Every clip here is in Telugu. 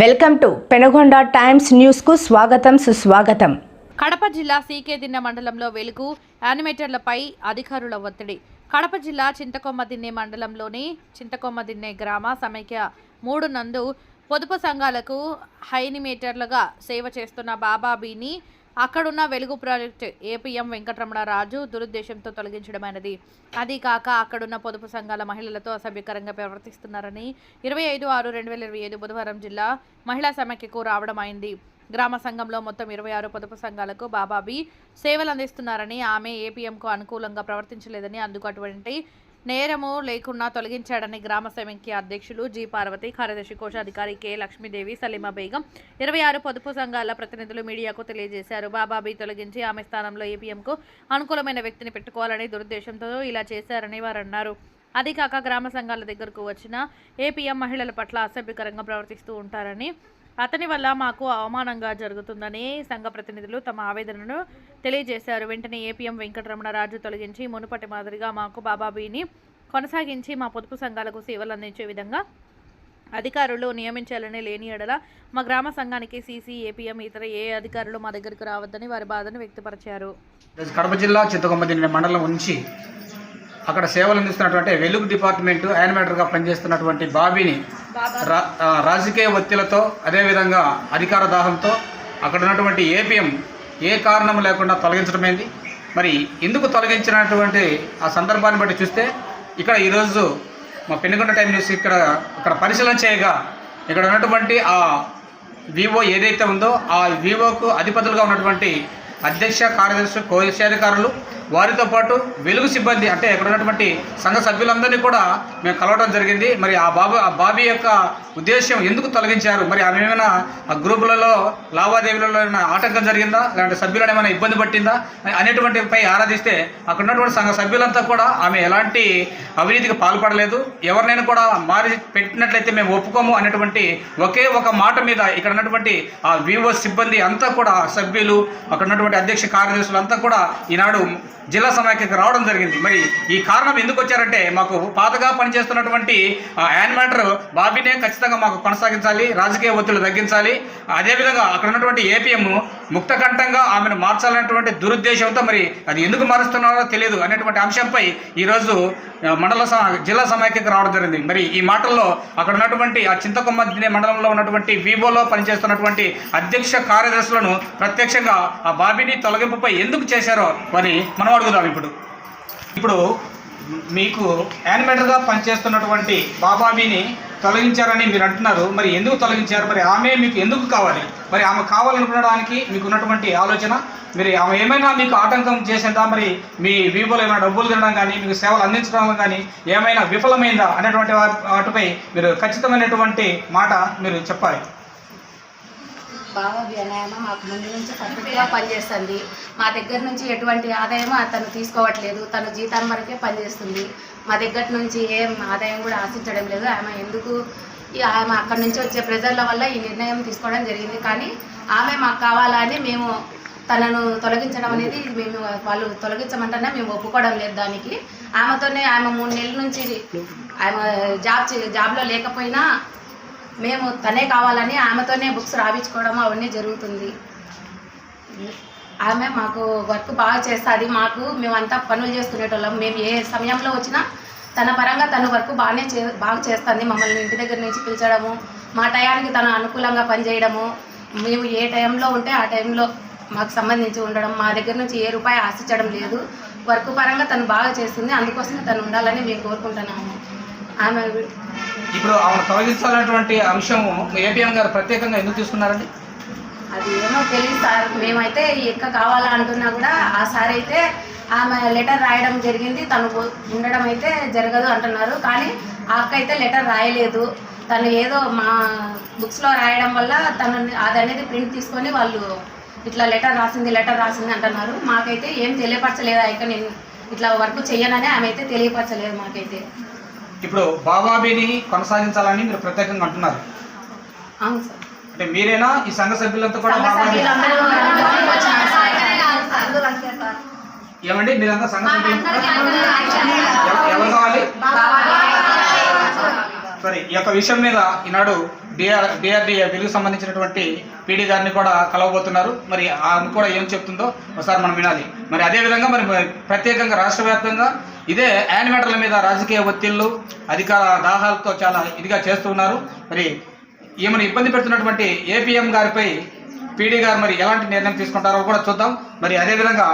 వెల్కమ్ టు పెనగొండ టైమ్స్ న్యూస్కు స్వాగతం సుస్వాగతం. కడప జిల్లా సీకేదిన్నె మండలంలో వెలుగు యానిమేటర్లపై అధికారుల ఒత్తిడి. కడప జిల్లా చింతకొమ్మదిన్నె మండలంలోని చింతకొమ్మదిన్నె గ్రామ సమైక్య మూడు నందు పొదుపు సంఘాలకు హైనిమేటర్లుగా సేవ చేస్తున్న బాబాబీని అక్కడున్న వెలుగు ప్రాజెక్టు ఏపీఎం వెంకటరమణరాజు దురుద్దేశంతో తొలగించడమైనది అది కాక అక్కడున్న పొదుపు సంఘాల మహిళలతో అసభ్యకరంగా ప్రవర్తిస్తున్నారని ఇరవై ఐదు ఆరు రెండు వేల ఇరవై ఐదు బుధవారం జిల్లా మహిళా సమైక్యకు రావడం అయింది. గ్రామ సంఘంలో మొత్తం ఇరవై ఆరు పొదుపు సంఘాలకు బాబాబీ సేవలు అందిస్తున్నారని ఆమె ఏపీఎంకు అనుకూలంగా ప్రవర్తించలేదని అందుకు అటువంటి నేరము లేకుండా తొలగించాడని గ్రామ సమైక్య అధ్యక్షులు జి పార్వతి కార్యదర్శి కోశాధికారి కె లక్ష్మీదేవి సలీమా బేగం ఇరవై ఆరు పొదుపు సంఘాల ప్రతినిధులు మీడియాకు తెలియజేశారు. బాబాబీ తొలగించి ఆమె స్థానంలో ఏపీఎంకు అనుకూలమైన వ్యక్తిని పెట్టుకోవాలని దురుద్దేశంతో ఇలా చేశారని వారు అన్నారు అది కాక గ్రామ సంఘాల దగ్గరకు వచ్చిన ఏపీఎం మహిళల పట్ల అసభ్యకరంగా ప్రవర్తిస్తూ ఉంటారని అతని వల్ల మాకు అవమానంగా జరుగుతుందని సంఘ ప్రతినిధులు తమ ఆవేదనను తెలియజేశారు. వెంటనే ఏపీఎం వెంకటరమణరాజు తొలగించి మునుపటి మాదిరిగా మాకు బాబాబీని కొనసాగించి మా పొదుపు సంఘాలకు సేవలు అందించే విధంగా అధికారులు నియమించాలని లేని ఎడల మా గ్రామ సంఘానికి సీసీ ఏపీఎం ఇతర ఏ అధికారులు మా దగ్గరకు రావద్దని వారి బాధను వ్యక్తపరిచారు. కడప జిల్లా చింతకొమ్మదిన్నె మండలం నుంచి అక్కడ సేవలు అందిస్తున్నటువంటి వెలుగు డిపార్ట్మెంటు యానిమేటర్గా పనిచేస్తున్నటువంటి బాబీని రాజకీయ ఒత్తిళ్ళతో అదేవిధంగా అధికార దాహంతో అక్కడ ఉన్నటువంటి ఏపీఎం ఏ కారణం లేకుండా తొలగించడమైంది? మరి ఎందుకు తొలగించినటువంటి ఆ సందర్భాన్ని బట్టి చూస్తే ఇక్కడ ఈరోజు మా పెనుగొండ టైం న్యూస్ ఇక్కడ ఇక్కడ పరిశీలన చేయగా ఇక్కడ ఉన్నటువంటి ఆ వివో ఏదైతే ఉందో ఆ వివోకు అధిపతులుగా ఉన్నటువంటి అధ్యక్ష కార్యదర్శి కోశాధికారులు వారితో పాటు వెలుగు సిబ్బంది అంటే ఇక్కడ ఉన్నటువంటి సంఘ సభ్యులందరినీ కూడా మేము కలవడం జరిగింది. మరి ఆ బాబు ఆ బాబీ యొక్క ఉద్దేశం ఎందుకు తొలగించారు? మరి ఆమె ఏమైనా ఆ గ్రూపులలో లావాదేవీలలో ఏమైనా ఆటంకం జరిగిందా? లేదంటే సభ్యులను ఏమైనా ఇబ్బంది పట్టిందా? అనేటువంటిపై ఆరాధిస్తే అక్కడ ఉన్నటువంటి సంఘ సభ్యులంతా కూడా ఆమె ఎలాంటి అవినీతికి పాల్పడలేదు. ఎవరినైనా కూడా మారి పెట్టినట్లయితే మేము ఒప్పుకోము అనేటువంటి ఒకే ఒక మాట మీద ఇక్కడ ఉన్నటువంటి ఆ వివో సిబ్బంది అంతా కూడా సభ్యులు అక్కడ ఉన్నటువంటి అధ్యక్ష కార్యదర్శులంతా కూడా ఈనాడు జిల్లా సమాఖ్యకు రావడం జరిగింది. మరి ఈ కారణం ఎందుకు వచ్చారంటే మాకు పాతగా పనిచేస్తున్నటువంటి ఆ యానిమేటర్ బాబీనే ఖచ్చితంగా మాకు కొనసాగించాలి రాజకీయ ఒత్తిళ్ళు తగ్గించాలి. అదేవిధంగా అక్కడ ఉన్నటువంటి ఏపీఎం ముక్తకంఠంగా ఆమెను మార్చాలనేటువంటి దురుద్దేశంతో మరి అది ఎందుకు మారుస్తున్నారో తెలియదు అనేటువంటి అంశంపై ఈరోజు మండల జిల్లా సమాఖ్యకు రావడం జరిగింది. మరి ఈ మాటల్లో అక్కడ ఉన్నటువంటి ఆ చింతకొమ్మ మండలంలో ఉన్నటువంటి వివోలో పనిచేస్తున్నటువంటి అధ్యక్ష కార్యదర్శులను ప్రత్యక్షంగా ఆ బాబీని తొలగింపుపై ఎందుకు చేశారో అని మనం అడుగుదాం ఇప్పుడు. ఇప్పుడు మీకు యానిమేటర్గా పనిచేస్తున్నటువంటి బాబాబీని తొలగించారని మీరు అంటున్నారు. మరి ఎందుకు తొలగించారు? మరి ఆమె మీకు ఎందుకు కావాలి? మరి ఆమె కావాలనుకోవడానికి మీకు ఉన్నటువంటి ఆలోచన? మరి ఆమె ఏమైనా మీకు ఆటంకం చేసిందా? మరి మీ వీపులో ఏమైనా డబ్బులు తినడం కానీ మీకు సేవలు అందించడం కానీ ఏమైనా విఫలమైందా? అనేటువంటి వాటిపై మీరు ఖచ్చితమైనటువంటి మాట మీరు చెప్పాలి. బాగా వ్యాయామం మాకు ముందు నుంచి పర్ఫెక్ట్గా పనిచేస్తుంది. మా దగ్గర నుంచి ఎటువంటి ఆదాయం తను తీసుకోవట్లేదు. తను జీతం వరకే పనిచేస్తుంది. మా దగ్గర నుంచి ఏం ఆదాయం కూడా ఆశించడం లేదు. ఆమె ఎందుకు ఈ ఆమె అక్కడి నుంచి వచ్చే ప్రెజర్ల వల్ల ఈ నిర్ణయం తీసుకోవడం జరిగింది. కానీ ఆమె మాకు కావాలని మేము తనను తొలగించడం అనేది మేము వాళ్ళు తొలగించమంటేనే మేము ఒప్పుకోవడం లేదు దానికి. ఆమెతోనే ఆమె మూడు నెలల నుంచి ఆమె జాబ్ చే- జాబ్లో లేకపోయినా మేము తనే కావాలని ఆమెతోనే బుక్స్ రాయించుకోవడం అవన్నీ జరుగుతుంది. ఆమె మాకు వర్క్ బాగా చేస్తుంది. మాకు మేమంతా పనులు చేసుకునేటోళ్ళం మేము ఏ సమయంలో వచ్చినా తన పరంగా తను వర్క్ బాగానే చే బాగా చేస్తుంది. మమ్మల్ని ఇంటి దగ్గర నుంచి పిలిచడము మా టయానికి తను అనుకూలంగా పనిచేయడము. మేము ఏ టైంలో ఉంటే ఆ టైంలో మాకు సంబంధించి ఉండడం మా దగ్గర నుంచి ఏ రూపాయి ఆశించడం లేదు. వర్క్ పరంగా తను బాగా చేస్తుంది. అందుకోసమే తను ఉండాలని మేము కోరుకుంటున్నాము. ఆమె ఇప్పుడు ఆమె తొలగించాలనేటువంటి అంశం ఏపీఎం గారు ప్రత్యేకంగా ఎందుకు తీసుకున్నారండి? అది ఏమో తెలియదు సార్. మేమైతే ఈ ఎక్క కావాలా అంటున్నా కూడా ఆ సార్ అయితే ఆమె లెటర్ రాయడం జరిగింది. తను ఉండడం అయితే జరగదు అంటున్నారు. కానీ ఆ అక్క అయితే లెటర్ రాయలేదు. తను ఏదో మా బుక్స్లో రాయడం వల్ల తను అది అనేది ప్రింట్ తీసుకొని వాళ్ళు ఇట్లా లెటర్ రాసింది లెటర్ రాసింది అంటున్నారు. మాకైతే ఏం తెలియపరచలేదు? అక్క నేను ఇట్లా వర్క్ చెయ్యనని ఆమె అయితే తెలియపరచలేదు మాకైతే. ఇప్పుడు బాబాబీని కొనసాగించాలని మీరు ప్రత్యేకంగా అంటున్నారు. అంటే మీరేనా? ఈ సంఘ సభ్యులంతా కూడా బాబాబీ. ఏమండి? మీరంతా సంఘ సభ్యులు? ఎవ- ఎవరు కావాలి? సరే ఈ యొక్క విషయం మీద ఈనాడు డిఆర్ డిఆర్డిఏ వెలుగు సంబంధించినటువంటి పీడీ గారిని కూడా కలవబోతున్నారు. మరి ఆమె కూడా ఏం చెప్తుందో ఒకసారి మనం వినాలి. మరి అదేవిధంగా మరి ప్రత్యేకంగా రాష్ట్ర వ్యాప్తంగా ఇదే యానిమేటర్ల మీద రాజకీయ ఒత్తిళ్ళు అధికార దాహాలతో చాలా ఇదిగా చేస్తున్నారు మరి ఈమెను ఇబ్బంది పెడుతున్నటువంటి ఏపీఎం గారిపై పీడీ గారు మరి ఎలాంటి నిర్ణయం తీసుకుంటారో కూడా చూద్దాం. మరి అదేవిధంగా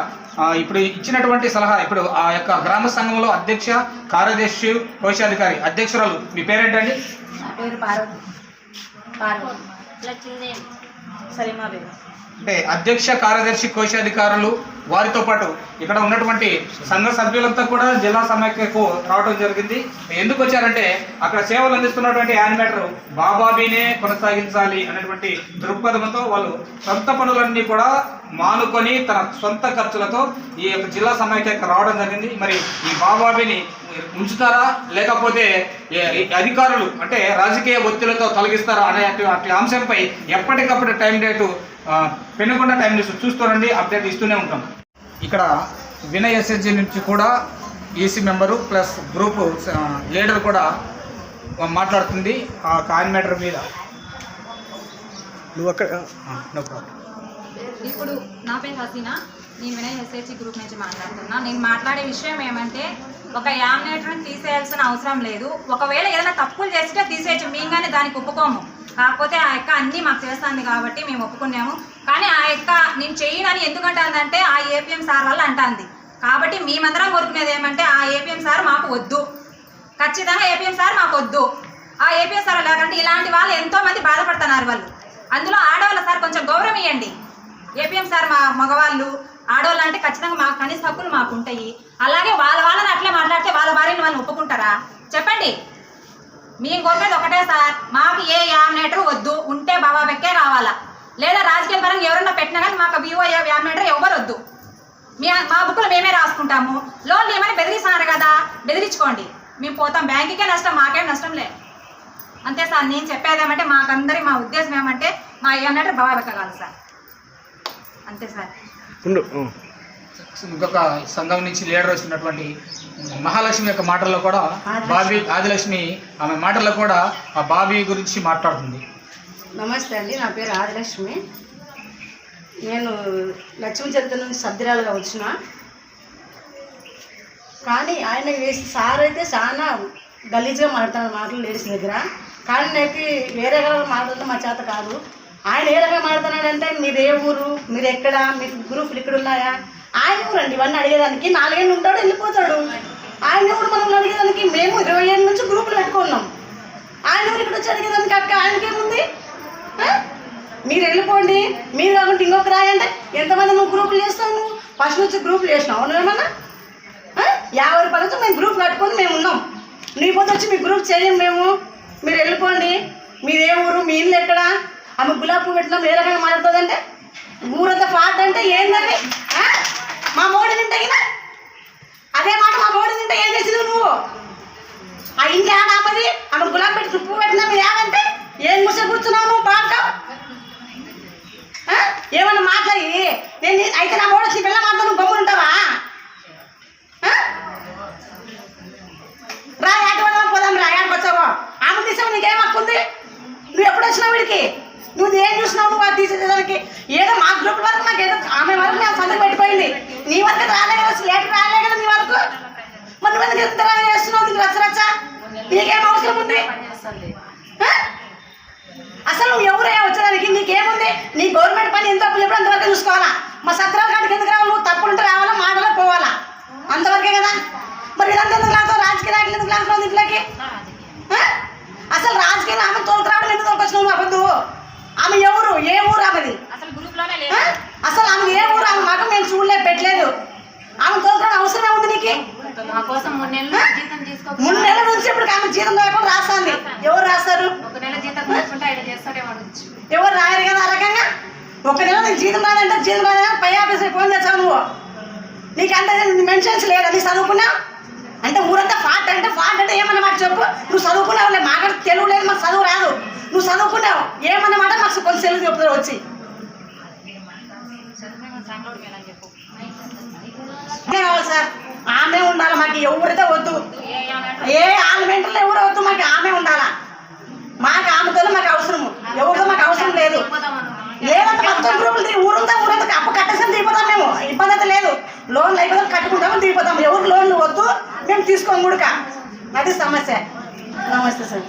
ఇప్పుడు ఇచ్చినటువంటి సలహా ఇప్పుడు ఆ యొక్క గ్రామ సంఘంలో అధ్యక్ష కార్యదర్శి కోశాధికారి అధ్యక్షురాలు మీ పేరేంటండి? నా అంటే అధ్యక్ష కార్యదర్శి కోశాధికారులు వారితో పాటు ఇక్కడ ఉన్నటువంటి సంఘ సభ్యులంతా కూడా జిల్లా సమైక్యకు రావడం జరిగింది. ఎందుకు వచ్చారంటే అక్కడ సేవలు అందిస్తున్నటువంటి యానిమేటర్ బాబాబీనే కొనసాగించాలి అనేటువంటి దృక్పథంతో వాళ్ళు సొంత పనులన్నీ కూడా మానుకొని తన సొంత ఖర్చులతో ఈ యొక్క జిల్లా సమైక్యకు రావడం జరిగింది. మరి ఈ బాబాబీని ఉంచుతారా? లేకపోతే అధికారులు అంటే రాజకీయ ఒత్తిడితో తొలగిస్తారా అనే అటు- అంశంపై ఎప్పటికప్పుడు టైం డేటు ఆ, పెనుకొండ టైం న్యూస్ చూస్తూనండి అప్డేట్ ఇస్తూనే ఉంటాం. ఇక్కడ వినయ్ ఎస్ఎస్జీ నుంచి కూడా EC member plus group leader కూడా మాట్లాడుతుంది ఆ కాన్మేటర్ మీద. నువ్వు అక్కడ నో ప్రాబ్లం. ఇప్పుడు నా పేరు హసీనా. నేను వినయ్ ఎస్హెచ్సి గ్రూప్ నుంచి మాట్లాడుతున్నా. నేను మాట్లాడే విషయం ఏమంటే ఒక యామినేటర్ని తీసేయాల్సిన అవసరం లేదు. ఒకవేళ ఏదైనా తప్పులు చేస్తే తీసేయచ్చు. మేము కానీ దానికి ఒప్పుకోము. కాకపోతే ఆ యొక్క అన్నీ మాకు చేస్తుంది కాబట్టి మేము ఒప్పుకున్నాము. కానీ ఆ యొక్క నేను చేయనని ఎందుకంటే అందంటే ఆ ఏపీఎం సార్ వల్ల అంటుంది. కాబట్టి మేమందరం కోరుకునేది ఏమంటే ఆ ఏపీఎం సార్ మాకు వద్దు. ఖచ్చితంగా ఏపీఎం సార్ మాకు వద్దు. ఆ ఏపీఎం సార్ లేకంటే ఇలాంటి వాళ్ళు ఎంతో మంది బాధపడుతున్నారు వాళ్ళు. అందులో ఆడవాళ్ళ సార్ కొంచెం గౌరవం ఇవ్వండి ఏపీఎం సార్ మా మగవాళ్ళు ఆడవాళ్ళు అంటే ఖచ్చితంగా మాకు కనీస హక్కులు మాకు ఉంటాయి అలాగే వాళ్ళ వాళ్ళని అట్లే మాట్లాడితే వాళ్ళ భార్యను వాళ్ళు ఒప్పుకుంటారా? చెప్పండి. మేము కోరుకునేది ఒకటే సార్. మాకు ఏ యామినేటర్ వద్దు. ఉంటే బాబా బెక్కే రావాలా. లేదా రాజకీయ పరంగా ఎవరన్నా పెట్టినా కానీ మాకు వివో యామినేటర్ ఎవరు వద్దు. మీ మా బుక్లు మేమే రాసుకుంటాము. లోన్లు ఏమైనా బెదిరిస్తున్నారు కదా? బెదిరించుకోండి. మేము పోతాం. బ్యాంకుకే నష్టం మాకేం నష్టం లే. అంతే సార్. నేను చెప్పేది ఏమంటే మాకందరి మా ఉద్దేశం ఏమంటే మా ఏమన్నట్టు బాగా పెట్టగలరు సార్. అంతే సార్. ఉండు. ఇంకొక సంఘం నుంచి లీడర్ వచ్చినటువంటి మహాలక్ష్మి యొక్క మాటల్లో కూడా బాబీ ఆదిలక్ష్మి ఆమె మాటల్లో కూడా ఆ బాబీ గురించి మాట్లాడుతుంది. నమస్తే అండి నా పేరు ఆదిలక్ష్మి. నేను లక్ష్మీ చరిత్ర నుంచి సభ్యురాలుగా వచ్చిన. కానీ ఆయన వేసి సార్ అయితే చాలా గలీజ్గా మాట్లాడుతున్నారు మాటలు లేడీస్ దగ్గర. కానీ నాకు వేరే రకంగా మాట్లాడడం మా చేత కాదు. ఆయన ఏ రకంగా మాట్లాడుతున్నాడంటే మీరు ఏ ఊరు? మీరు ఎక్కడ మీకు గ్రూపులు ఇక్కడ ఉన్నాయా ఆయన ఊరండి ఇవన్నీ అడిగేదానికి నాలుగేళ్ళు ఉంటాడు వెళ్ళిపోతాడు. ఆయన ఊరు మనం అడిగేదానికి మేము ఇరవై ఏళ్ళ నుంచి గ్రూపులు పెట్టుకున్నాం. ఆయన ఊరు ఇక్కడ వచ్చి అడిగేదానికి అక్క ఆయనకేముంది? మీరు వెళ్ళిపోండి మీరు కాకుండా ఇంకొక రాయండి. ఎంతమంది నువ్వు గ్రూపులు చేస్తావు నువ్వు? ఫస్ట్ నుంచి గ్రూపులు చేసినావు అవును ఏమన్నా? యాభై రూపాయల మేము గ్రూప్ కట్టుకొని మేము ఉన్నాం. నీ పోతే వచ్చి మీ గ్రూప్ చేయం మేము. మీరు వెళ్ళిపోండి. మీరు ఏ ఊరు మీ ఇల్లు ఎక్కడ? ఆమె గులాబీ పువ్వు పెట్టినాం ఏ రకంగా మాట్లాడుతుందంటే? ఊరంతా పాట అంటే ఏందని మా మోడీ తింటే కదా? అదే మాట మా మోడీ తింటే ఏం చేసింది నువ్వు? ఆ ఇంట్లో ఆడ ఆమె గులాబీ పెట్టి పువ్వు పెట్టినా మీరు ఏమంటే ఏం ముసలి కూర్చున్నావు నువ్వు బాగా ఏమన్నా మాట్లాడి. నేను అయితే నా మోడీ వచ్చి పిల్ల మాట్లాడు నువ్వు గమ్మున ఉంటావా ఆ? రా యాటి వల్ల పోదాం రా యాడికి వచ్చావో ఆమె తీసావు నీకేం హక్కుంది నువ్వు ఎప్పుడు వచ్చినావు వీడికి నువ్వు ఏం చూసినావు నువ్వు అది తీసేదానికి ఏదో మా గ్రూప్ వరకు నాకు ఏదో ఆమె వరకు నేను సంతకు పెట్టిపోయింది నీ వరకు రాలే కదా లేటర్ రాలే కదా నీ వరకు చేస్తున్నావు నీకు రచ్చ రచ్చ? నీకేం అవసరం ఉంది? అసలు నువ్వు ఎవరే వచ్చేదానికి నీకేముంది? నీ గవర్నమెంట్ పని ఎంత? తప్పులు ఎప్పుడు అంతవరకు చూసుకోవాలా? మా సత్రాల కాడికి ఎందుకు రావాలి? నువ్వు తప్పులు ఉంటే రావాలా? మాటలో పోవాలా? అంతవరకే కదా? మరి ఇదంతా ఎందుకు లాగుతావు రాజకీయ నాయకులు ఎందుకు లాగుతావు ఇంట్లోకి? అసలు రాజకీయ ఆమె తోలుకురావడం ఎందుకు తోలుకొచ్చినావు అబద్ధు? ఆమె ఎవరు? ఏ ఊరు ఆమెది? అసలు ఆమె ఏ ఊరు? ఆమె మాట మేము చూడలేదు పెట్టలేదు. ఆమె తోలుకురావడం అవసరమే ఉంది నీకు? మా కోసం మూడు నెలలు జీతం తీసుకో మూడు నెలల నుంచి ఇప్పుడు ఆమె జీతం లేకుండా రాస్తుంది. ఎవరు రాస్తారు? ఒక నెల జీతం తీసుకుంటే ఆయన చేస్తాడేమో అడగచ్చు. ఎవరు రాయరు కదా ఆ రకంగా? ఒక నెల నీకు జీతం రాదంటే జీతం రాదా పై ఆఫీసర్ ఫోన్ చేస్తావు నువ్వు. నీకు అంటే మెన్షన్స్ లేదు అది చదువుకున్నావు అంటే ఊరంతా ఫాట్ అంటే ఫాట్ అంటే ఏమన్నా మాట చెప్పు. నువ్వు చదువుకున్నావు మాకు తెలుగు లేదు మాకు చదువు రాదు. నువ్వు చదువుకున్నావు ఏమన్నా మాట మాకు కొంచెం తెలుగు చెప్తారు వచ్చి. కావాలి సార్? ఆమె ఉండాలి మాకు? ఎవరితో వద్దు? ఏ ఆల్మెంటర్లో ఎవరు వద్దు? మాకు ఆమె ఉండాలా? మాకు ఆమెతో మాకు అవసరము. ఎవరితో మాకు అవసరం లేదు. లేదంటే మొత్తం గ్రూపులు ఊరుందా? ఊరంతా అప్పు కట్టేసాం దిగిపోతాం మేము. ఇబ్బంది అయితే లేదు. లోన్లు అయిపోతాం కట్టుకుంటాము దిగిపోతాం ఎవరు లోన్లు వద్దు? మేము తీసుకోము గుడుక అది సమస్య. నమస్తే సార్.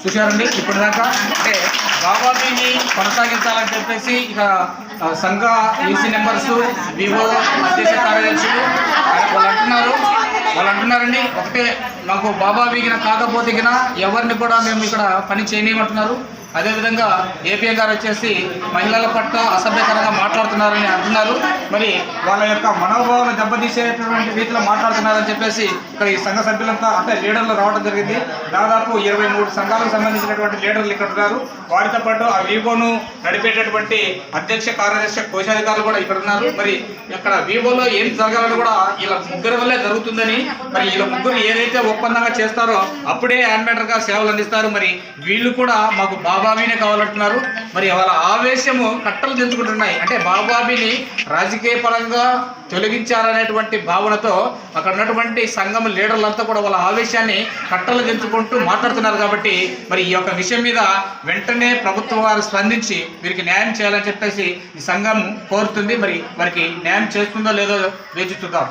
చూసారండి ఇప్పటిదాకా అంటే బాబాబీని కొనసాగించాలని చెప్పేసి ఇక సంఘ ఈసీ నెంబర్స్ వివో అధ్యక్ష కార్యదర్శులు వాళ్ళు అంటున్నారు. వాళ్ళు అంటున్నారండి ఒకటే మాకు బాబా వీగిన కాకపోతే గిన ఎవరిని కూడా మేము ఇక్కడ పని చేయనియమంటున్నారు. అదేవిధంగా ఏపీఎం గారు వచ్చేసి మహిళల పట్ల అసభ్యకరంగా మాట్లాడుతున్నారని అంటున్నారు. మరి వాళ్ళ యొక్క మనోభావాలను దెబ్బతీసేటటువంటి రీతిలో మాట్లాడుతున్నారని చెప్పేసి ఇక్కడ ఈ సంఘ సభ్యులంతా అంటే లీడర్లు రావడం జరిగింది. దాదాపు ఇరవై మూడు సంఘాలకు సంబంధించినటువంటి లీడర్లు ఇక్కడ ఉన్నారు. వారితో పాటు ఆ వివోను నడిపేటటువంటి అధ్యక్ష కార్యదర్శి కోశాధికారులు కూడా ఇక్కడ ఉన్నారు. మరి ఇక్కడ వివోలో ఏం జరగాలని కూడా వీళ్ళ ముగ్గురు వల్లే జరుగుతుందని మరి వీళ్ళ ముగ్గురు ఏదైతే ఒప్పందంగా చేస్తారో అప్పుడే యాన్మేటర్గా సేవలు అందిస్తారు. మరి వీళ్ళు కూడా మాకు బాగా బాబాబీనే కావాలంటున్నారు. మరి వాళ్ళ ఆవేశము కట్టలు తెంచుకుంటున్నాయి అంటే బాబాబీని రాజకీయ పరంగా తొలగించాలనేటువంటి భావనతో అక్కడ ఉన్నటువంటి సంఘం లీడర్లంతా కూడా వాళ్ళ ఆవేశాన్ని కట్టలు తెంచుకుంటూ మాట్లాడుతున్నారు కాబట్టి మరి ఈ యొక్క విషయం మీద వెంటనే ప్రభుత్వం వారు స్పందించి వీరికి న్యాయం చేయాలని చెప్పేసి ఈ సంఘం కోరుతుంది. మరి వారికి న్యాయం చేస్తుందో లేదో వేచి చూద్దాం.